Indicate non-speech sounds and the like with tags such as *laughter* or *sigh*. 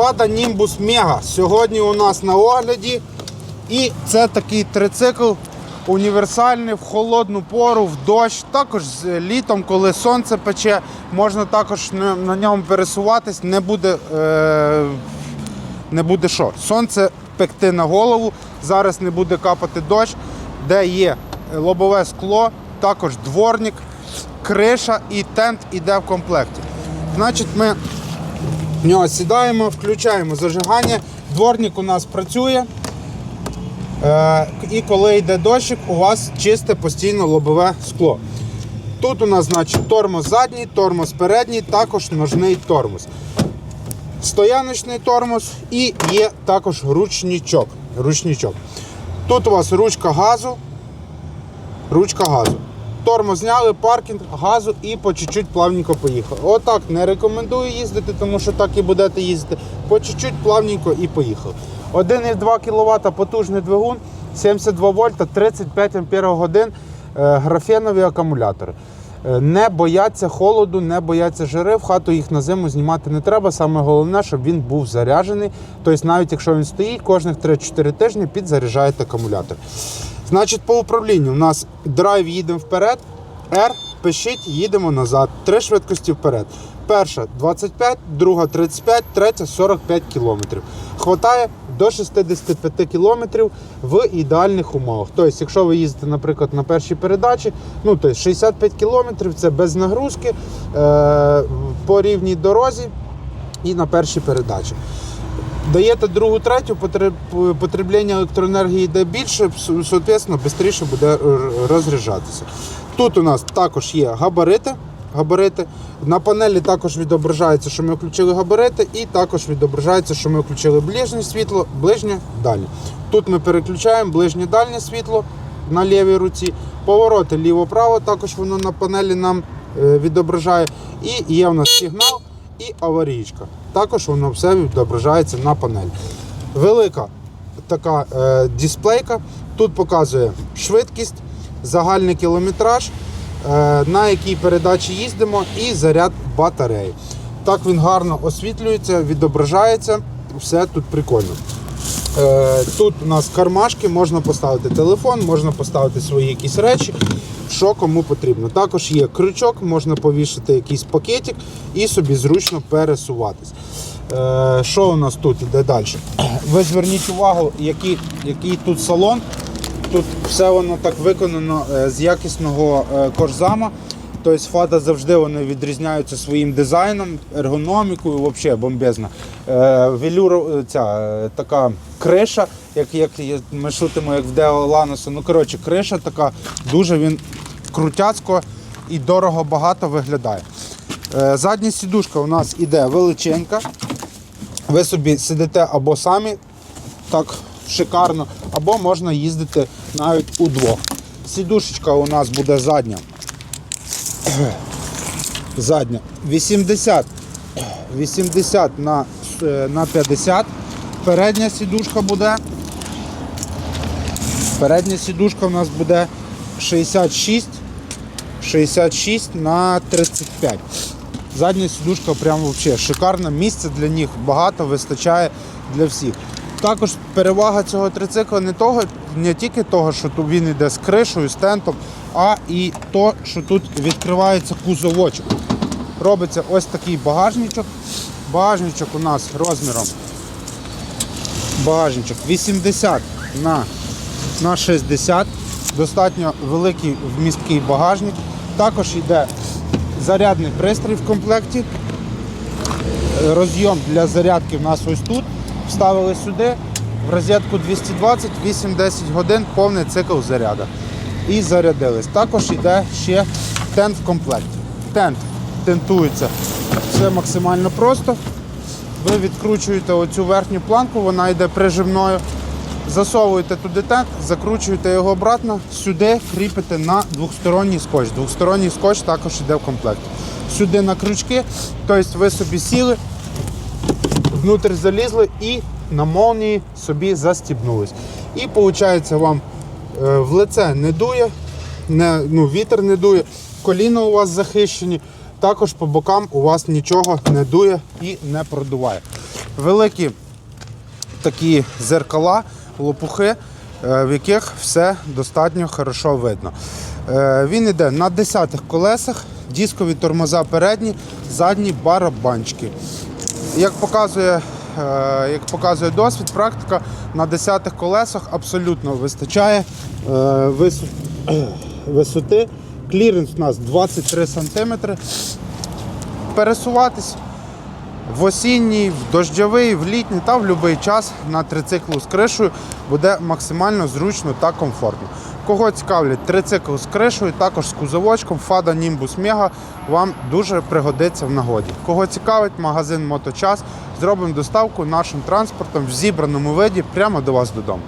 Фада Nimbus Mega сьогодні у нас на огляді. І це такий трицикл універсальний в холодну пору, в дощ. Також літом, коли сонце пече, можна також на ньому пересуватись, не буде, е, не буде що. Сонце пекти на голову, зараз не буде капати дощ, де є лобове скло, також дворник, криша і тент іде в комплекті. Значить, ми в нього сідаємо, включаємо зажигання. Дворник у нас працює. Е, і коли йде дощик, у вас чисте постійно лобове скло. Тут у нас значить, тормоз задній, тормоз передній, також ножний тормоз. Стояночний тормоз і є також ручничок. ручничок. Тут у вас ручка газу, ручка газу. Тормоз зняли, паркінг, газу і по чуть-чуть плавненько поїхали. Отак не рекомендую їздити, тому що так і будете їздити. По чуть-чуть плавненько і поїхали. 1,2 кВт потужний двигун, 72 вольта, 35 ампер годин, е, графенові акумулятори. Е, Не бояться холоду, не бояться жири. В хату їх на зиму знімати не треба. Саме головне, щоб він був заряджений. Тобто, навіть якщо він стоїть, кожних 3-4 тижні підзаряджаєте акумулятор. Значить, по управлінню у нас драйв їдемо вперед, R пишіть, їдемо назад. Три швидкості вперед. Перша 25, друга 35, третя 45 кілометрів. Хватає до 65 кілометрів в ідеальних умовах. Тобто, якщо ви їздите, наприклад, на першій передачі, ну тобто 65 кілометрів це без нагрузки е- по рівній дорозі і на першій передачі. Даєте другу, третю, потреб- потреблення електроенергії йде більше, соответственно, швидше буде розряджатися. Тут у нас також є габарити. Габарити. На панелі також відображається, що ми включили габарити, і також відображається, що ми включили ближнє світло, ближнє дальнє. Тут ми переключаємо ближнє дальнє світло на лівій руці, повороти ліво-право, також воно на панелі нам е, відображає. І є в нас сигнал і аварійка. Також воно все відображається на панелі. Велика така е, дисплейка. Тут показує швидкість, загальний кілометраж, на якій передачі їздимо, і заряд батареї. Так він гарно освітлюється, відображається. Все тут прикольно. Е, Тут у нас кармашки, можна поставити телефон, можна поставити свої якісь речі, що кому потрібно. Також є крючок, можна повішати якийсь пакетик і собі зручно пересуватись. Е, Що у нас тут іде далі? Ви зверніть увагу, який, який тут салон. Тут все воно так виконано е, з якісного е, кожзама. Тобто фада завжди вони відрізняються своїм дизайном, ергономікою, взагалі бомбезна. Е, велюр, ця така криша, як, як ми шутимо, як в Део Ланосу. Ну, коротше, криша така, дуже він крутяцько і дорого багато виглядає. Задня сідушка у нас іде величенька. Ви собі сидите або самі так шикарно, або можна їздити навіть удвох. Сідушечка у нас буде задня. Задня 80, 80 на, е, на 50. Передня сідушка буде. Передня сідушка у нас буде 66, 66 на 35. Задня сідушка прямо взагалі шикарна. Місця для них багато, вистачає для всіх. Також перевага цього трицикла не того, не тільки того, що тут він йде з кришою, з тентом, а і то, що тут відкривається кузовочок. Робиться ось такий багажничок. Багажничок у нас розміром багажничок 80 на, на 60. Достатньо великий вмісткий багажник. Також йде зарядний пристрій в комплекті. Розйом для зарядки в нас ось тут. Вставили сюди. В розетку 220, 8-10 годин повний цикл заряду. І зарядились. Також йде ще тент в комплекті. Тент тентується. Все максимально просто. Ви відкручуєте оцю верхню планку, вона йде прижимною. Засовуєте туди тент, закручуєте його обратно, сюди кріпите на двосторонній скотч. Двосторонній скотч також йде в комплекті. Сюди на крючки, тобто ви собі сіли, внутрь залізли і на молнії собі застібнулись. І виходить, вам е, в лице не дує, не, ну, вітер не дує, коліна у вас захищені, також по бокам у вас нічого не дує і не продуває. великі такі зеркала, лопухи, е, в яких все достатньо хорошо видно. Е, Він йде на 10 колесах, дискові тормоза передні, задні барабанчики. Як показує, е, як показує досвід, практика на 10 колесах абсолютно вистачає е, *clears throat* висоти. Кліренс у нас 23 см. Пересуватись в осінній, в дощовий, в літній та в будь-який час на трициклу з кришею буде максимально зручно та комфортно. Кого цікавлять трицикл з кришею, також з кузовочком, Fada Nimbus Mega вам дуже пригодиться в нагоді. Кого цікавить, магазин Моточас, зробимо доставку нашим транспортом в зібраному виді прямо до вас додому.